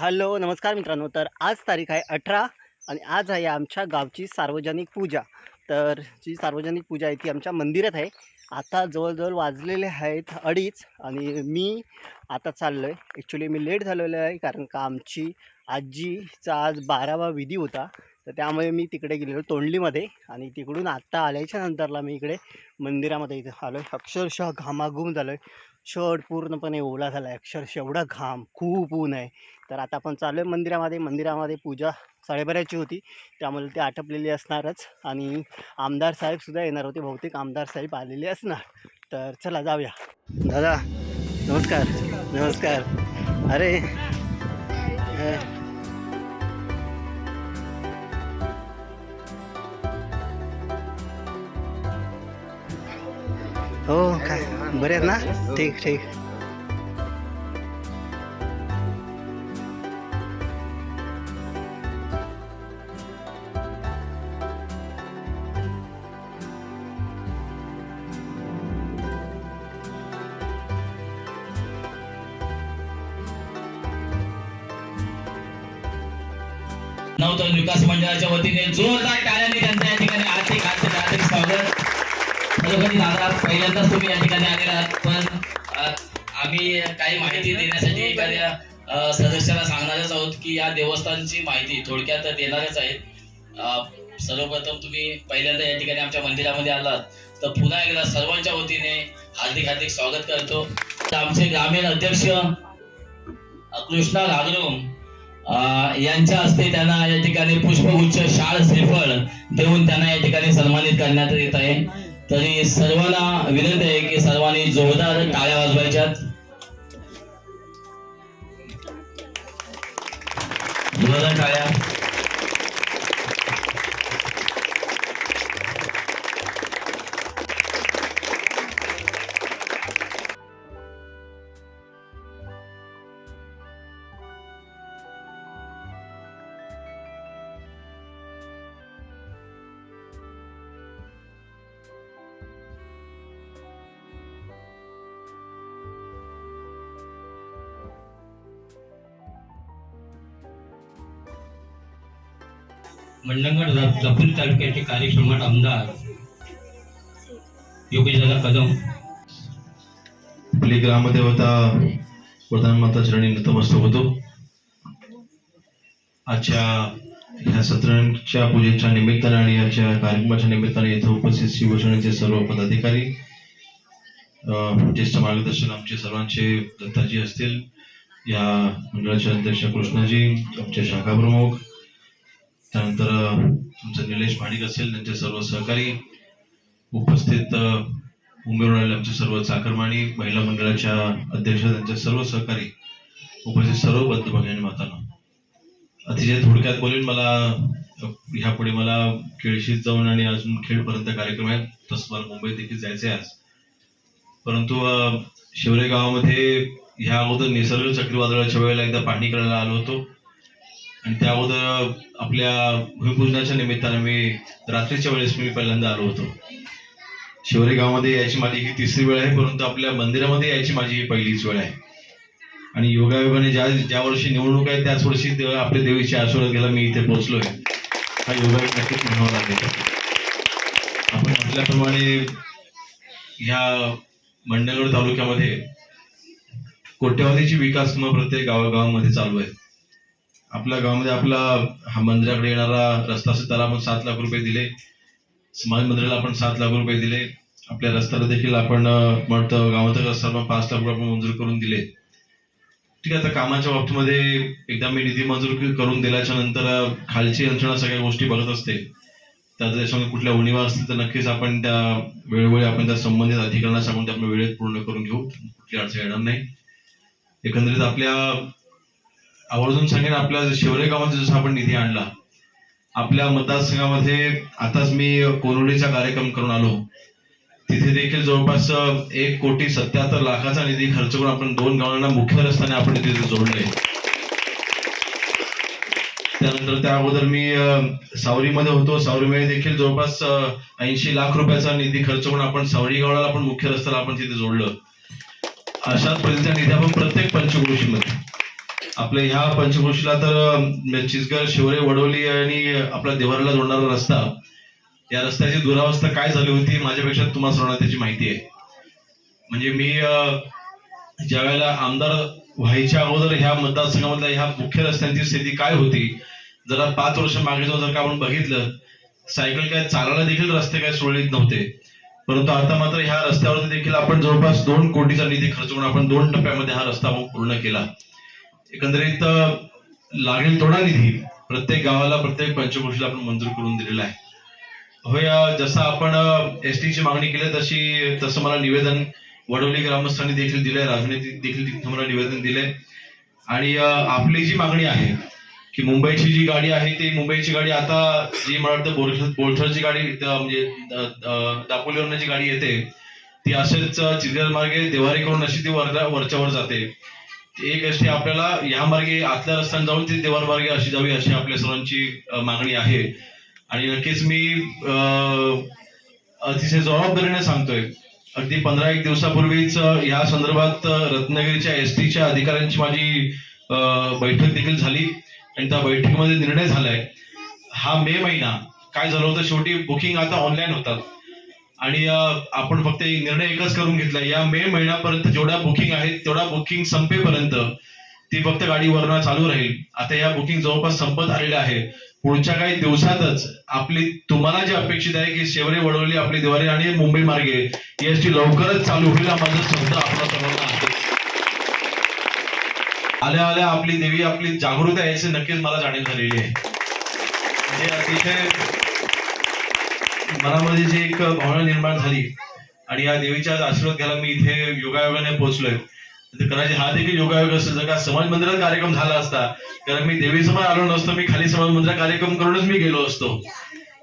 Hello नमस्कार मित्रांनो. तर आज तारीख आहे अठरा आणि आज आहे आमच्या गावची सार्वजनिक पूजा. तर जी सार्वजनिक पूजा आहे ती आमच्या मंदिरात आहे. आता जवळजवळ वाजलेले आहेत अडीच आणि मी आता चाललो आहे ॲक्च्युली मी लेट झालेलो आहे कारण का आमची आजीचा आज बारावा विधी होता. तर त्यामुळे मी तिकडे गेलेलो तोंडलीमध्ये आणि तिकडून आत्ता आल्याच्या नंतरला मी इकडे मंदिरामध्ये इथं आलो आहे अक्षरशः घामाघूम झालो आहे शर्ट पूर्णपणे ओला झाला आहे अक्षरश एवढा घाम खूप ऊन आहे. तर आता आपण चालू आहे मंदिरामध्ये. मंदिरामध्ये पूजा साडेबाराची होती. त्यामुळे ते आटपलेली असणारच. आणि आमदार साहेबसुद्धा येणार होते. बहुतेक आमदार साहेब आलेले असणार. तर चला जाऊया. दादा नमस्कार. नमस्कार. अरे हो काय बरे आहेत ना? ठीक ठीक. नवतन विकास मंडळाच्या वतीने जोरदार टाळ्या खरोखरी दादा. पहिल्यांदाच तुम्ही या ठिकाणी आलेला आहात पण आम्ही काही माहिती देण्यासाठी एखाद्या सदस्याला सांगणारच आहोत की या देवस्थानची माहिती थोडक्यात देणारच आहेत सर्वप्रथम तुम्ही पहिल्यांदा या ठिकाणी आमच्या मंदिरामध्ये आलात. तर पुन्हा एकदा सर्वांच्या वतीने हार्दिक हार्दिक स्वागत करतो. आमचे ग्रामीण अध्यक्ष कृष्णा घागरुम यांच्या हस्ते त्यांना या ठिकाणी पुष्पगुच्छ शाळ श्रीफळ देऊन त्यांना या ठिकाणी सन्मानित करण्यात येत आहे. तरी सर्वांना विनंती आहे की सर्वांनी जोरदार टाळ्या वाजवायच्यात. जोरदार टाळ्या. मंडणगड जपूर तालुक्याचे कार्यक्रमात आमदार योगेशदादा कदम. आपली ग्रामदेवता प्रधानमाता चरणी नतमस्तक होतो. आजच्या ह्या सत्रांच्या पूजेच्या निमित्ताने आणि याच्या कार्यक्रमाच्या निमित्ताने इथं उपस्थित शिवसेनेचे सर्व पदाधिकारी ज्येष्ठ मार्गदर्शन आमचे सर्वांचे दत्ताजी असतील या मंडळाचे अध्यक्ष कृष्णाजी आमचे शाखा प्रमुख त्यानंतर तुमचं निलेश भाडिक असेल त्यांचे सर्व सहकारी उपस्थित उमेदवार आमचे सर्व चाकरमाणी महिला मंडळाच्या अध्यक्ष त्यांचे सर्व सहकारी उपस्थित सर्व बंधू भगिनी मातांना. अतिशय थोडक्यात बोलेन मला ह्यापुढे मला केळशीत जाऊन आणि अजून खेडपर्यंत कार्यक्रम आहेत. तसं मला मुंबईत देखील जायचे आहे आज. परंतु शिवरे गावामध्ये ह्या अगोदर निसर्ग चक्रीवादळाच्या वेळेला एकदा पाहणी करायला आलो होतो. आणि त्या अगोदर आपल्या भूमिपूजनाच्या निमित्ताने मी रात्रीच्या वेळेस मी पहिल्यांदा आलो होतो. शिवरे गावामध्ये यायची माझी ही तिसरी वेळ आहे परंतु आपल्या मंदिरामध्ये यायची माझी ही पहिलीच वेळ आहे. आणि योगायोगाने ज्या ज्या वर्षी निवडणूक आहे त्याच वर्षी आपल्या देवीची आशीर्वाद घ्यायला मी इथे पोहोचलोय. हा योगायोग नक्कीच म्हणावा लागेल. आपण म्हटल्याप्रमाणे ह्या मंडळगड तालुक्यामध्ये कोट्यावधीची विकास मग प्रत्येक गावागावामध्ये चालू आहे आपल्या गावामध्ये आपला हा मंदिराकडे येणारा रस्ता असेल त्याला आपण सात लाख रुपये दिले. समाज मंदिराला आपण सात लाख रुपये दिले. आपल्या रस्त्याला देखील आपण म्हणतो गावातच रस्त्याला पाच लाख रुपये आपण मंजूर करून दिले. ठीक आहे आता कामाच्या बाबतीमध्ये एकदा मी निधी मंजूर करून दिल्याच्या नंतर खालची यंत्रणा सगळ्या गोष्टी बघत असते. त्या त्याच्यामध्ये कुठल्या उणीवा असतील तर नक्कीच आपण त्या वेळोवेळी आपण त्या संबंधित अधिकाऱ्यांना सांगून ते आपण वेळेत पूर्ण करून घेऊ. कुठली अडचण येणार नाही. एकंदरीत आपल्या आवर्जून सांगेन आपल्या शिवरे गावात जसा आपण निधी आणला आपल्या मतदारसंघामध्ये आताच मी कोरोडीचा कार्यक्रम करून आलो. तिथे देखील जवळपास एक कोटी सत्याहत्तर लाखाचा निधी खर्च करून आपण दोन गावांना मुख्य रस्त्याने आपण तिथे जोडले. त्यानंतर त्या अगोदर मी सावरीमध्ये होतो. सावरीमध्ये देखील जवळपास ऐंशी लाख रुपयाचा निधी खर्च करून आपण सावरी गावाला आपण मुख्य रस्त्याला आपण तिथे जोडलं. अशाच पद्धतीचा निधी आपण प्रत्येक पंचकृषीमध्ये आपल्या ह्या पंचक्रोशीला तर अं, शिवरे वडवली आणि आपला देवाराला जोडणारा रस्ता या रस्त्याची दुरावस्था काय झाली होती माझ्यापेक्षा तुम्हाला सर्वांना त्याची माहिती आहे. म्हणजे मी ज्या वेळेला आमदार व्हायच्या अगोदर ह्या मतदारसंघामधल्या ह्या मुख्य रस्त्यांची स्थिती काय होती जरा पाच वर्ष मागे जाऊन जर का आपण बघितलं सायकल काय चालायला देखील रस्ते काय सुरळीत नव्हते. परंतु आता मात्र ह्या रस्त्यावरती देखील आपण जवळपास दोन कोटीचा निधी खर्च करून आपण दोन टप्प्यामध्ये हा रस्ता पूर्ण केला. एकंदरीत लागेल थोडा निधी प्रत्येक गावाला प्रत्येक पंचक्रोशीला आपण मंजूर करून दिलेला आहे. होय जसं आपण एस ची मागणी केली तशी तसं मला निवेदन वडवली ग्रामस्थांनी देखील दिले राजनीती देखील तिथं मला निवेदन दिले आणि आपली जी मागणी आहे की मुंबईची जी गाडी आहे ती मुंबईची गाडी आता जी मला वाटतं बोरखळ बोरखळची गाडी म्हणजे द- दापोलीवरनं जी गाडी येते ती असेच चिल्लर मार्गे देवारी करून अशी ती वर वरच्यावर जाते. एक अशी आपल्याला या मार्गे आतल्या रस्त्याने जाऊन ती देवार मार्गे अशी जावी अशी आपल्या सर्वांची मागणी आहे. आणि नक्कीच मी अतिशय जबाबदारीने सांगतोय. अगदी पंधरा एक दिवसापूर्वीच या संदर्भात रत्नागिरीच्या एस टीच्या अधिकाऱ्यांची माझी बैठक देखील झाली. आणि त्या बैठकीमध्ये निर्णय झालाय. हा मे महिना काय झालं होतं शेवटी बुकिंग आता ऑनलाईन होतात. आणि आपण फक्त एक निर्णय एकच करून घेतला या मे महिन्यापर्यंत जेवढ्या बुकिंग आहेत तेवढ्या बुकिंग संपेपर्यंत ती फक्त गाडी वरनं चालू राहील. आता या बुकिंग जवळपास संपत आलेल्या आहे पुढच्या काही दिवसातच आपली तुम्हाला जे अपेक्षित आहे की शेवरे वडवली आपली दिवाळी आणि मुंबई मार्गे एस टी लवकरच चालू होईल हा माझा शब्द आपला सर्वांना आहे. आल्या आल्या आपली देवी आपली जागृत आहे असे नक्कीच मला जाणीव झालेली आहे. म्हणजे अतिशय मनामध्ये जी एक भावना निर्माण झाली आणि या देवीच्या आशीर्वाद घ्यायला मी इथे योगायोगाने पोहोचलोय. कदाचित हा देखील योगायोग असेल. जर का समाज मंदिरात कार्यक्रम झाला असता कारण मी देवीसमोर आलो नसतो मी खाली समाज मंदिरात कार्यक्रम करूनच मी गेलो असतो.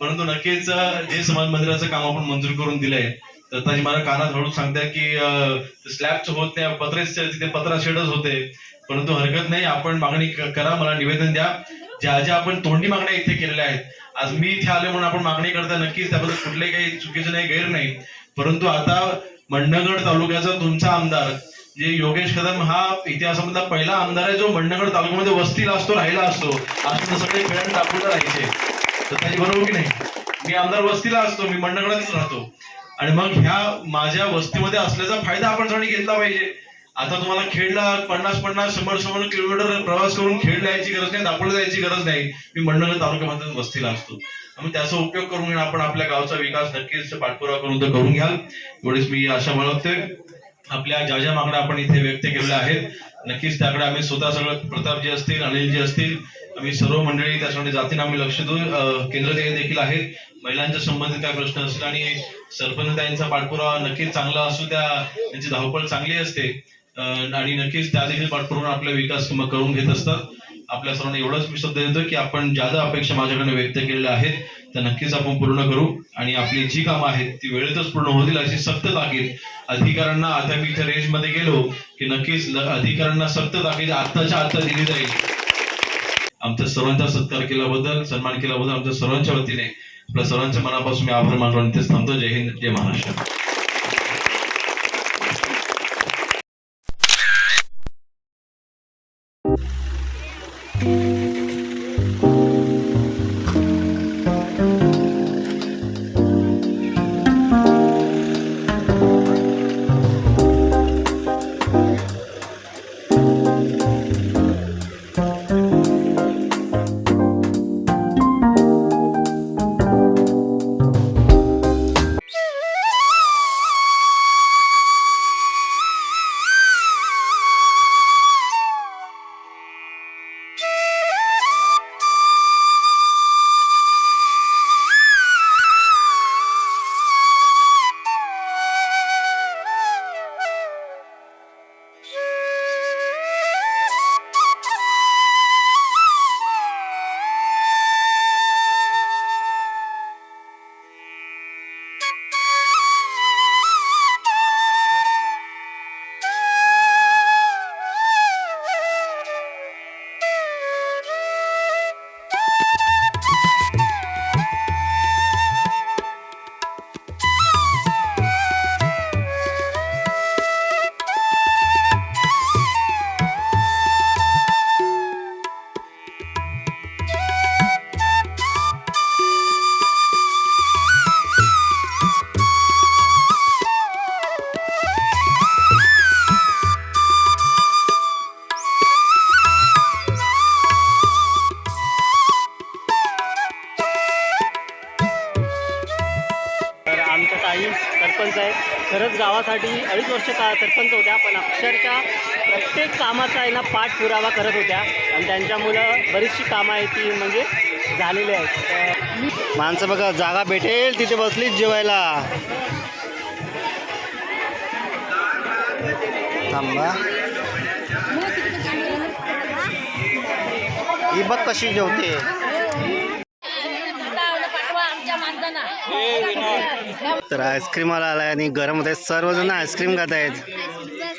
परंतु नक्कीच हे जे समाज मंदिराचं काम आपण मंजूर करून दिलंय. तर ताजी मला कानात हळूच सांगताय की स्लॅबच होत नाही पत्रेच तिथे पत्रा शेडच होते. परंतु हरकत नाही आपण मागणी करा मला निवेदन द्या. ज्या ज्या आपण तोंडी मागण्या इथे केलेल्या आहेत आज मी इथे आले म्हणून आपण मागणी करता नक्कीच त्याबद्दल कुठले काही चुकीचं नाही गैर नाही. परंतु आता मंडणगड तालुक्याचा तुमचा आमदार जे योगेश कदम हा इतिहासामधला पहिला आमदार आहे जो मंडणगड तालुक्यामध्ये वस्तीला असतो राहिला असतो. असं सगळे खेळ दाखवलं राहायचे. तर त्याची बरोबर की नाही? मी आमदार वस्तीला असतो मी मंडणगडातच राहतो. आणि मग ह्या माझ्या वस्तीमध्ये असल्याचा फायदा आपण सगळ्यांनी घेतला पाहिजे. आता तुम्हाला खेडला पन्नास पन्नास शंभर शंभर किलोमीटर प्रवास करून खेड जायची गरज नाही दापोली जायची गरज नाही. मी मंडळ तालुक्यामध्ये वस्तीला असतो. त्यामुळे त्याचा उपयोग करून घेऊन आपण आपल्या गावचा विकास नक्कीच पाठपुरावा करून तर करून घ्याल. एवढीच मी आशा बाळगते आपल्या ज्या ज्या मागण्या आपण इथे व्यक्त केलेल्या आहेत नक्कीच त्याकडे आम्ही स्वतः सगळं प्रतापजी असतील अनिलजी असतील आम्ही सर्व मंडळी त्यासाठी जातीने आम्ही लक्ष देऊ केंद्र केंद्र देखील आहेत. महिलांच्या संबंधित काय प्रश्न असतील आणि सरपंच त्यांचा पाठपुरावा नक्कीच चांगला असू त्या त्यांची धावपळ चांगली असते. आणि नक्कीच त्या देखील पाठपुरावा आपला विकास करून घेत असतात. आपल्या सर्वांना एवढाच मी शब्द देतो की आपण ज्या ज्या अपेक्षा माझ्याकडे व्यक्त केलेल्या आहेत त्या नक्कीच आपण पूर्ण करू. आणि आपली जी कामं आहेत ती वेळेतच पूर्ण होतील अशी सक्त ताकीद अधिकाऱ्यांना आता मी इथे रेंजमध्ये गेलो की नक्कीच अधिकाऱ्यांना सक्त ताकीद आत्ताच्या आत्ता दिली जाईल. आमच्या सर्वांचा सत्कार केल्याबद्दल सन्मान केल्याबद्दल आमच्या सर्वांच्या वतीने आपल्या सर्वांच्या मनापासून मी आभार मानतो आणि तेच थांबतो. जय हिंद जय महाराष्ट्र. पण अक्षरशः प्रत्येक कामाचा आहे ना पाठपुरावा करत होत्या. आणि त्यांच्यामुळं बरीचशी कामं आहेत ती म्हणजे झालेली आहेत. माणसं बघा जागा भेटेल तिथे बसलीच जेवायला. थांबा. ही बघ कशी जेवते. तर आईस्क्रीम आला आलाय आणि गरम होत आहे सर्वजण आईस्क्रीम खात आहेत.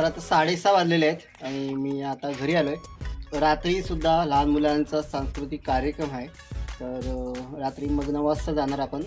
तर आता साडेसहा वाजलेले आहेत आणि मी आता घरी आलो आहे रात्रीसुद्धा लहान मुलांचा सांस्कृतिक कार्यक्रम आहे. तर रात्री मग नऊ वाजता जाणार आपण.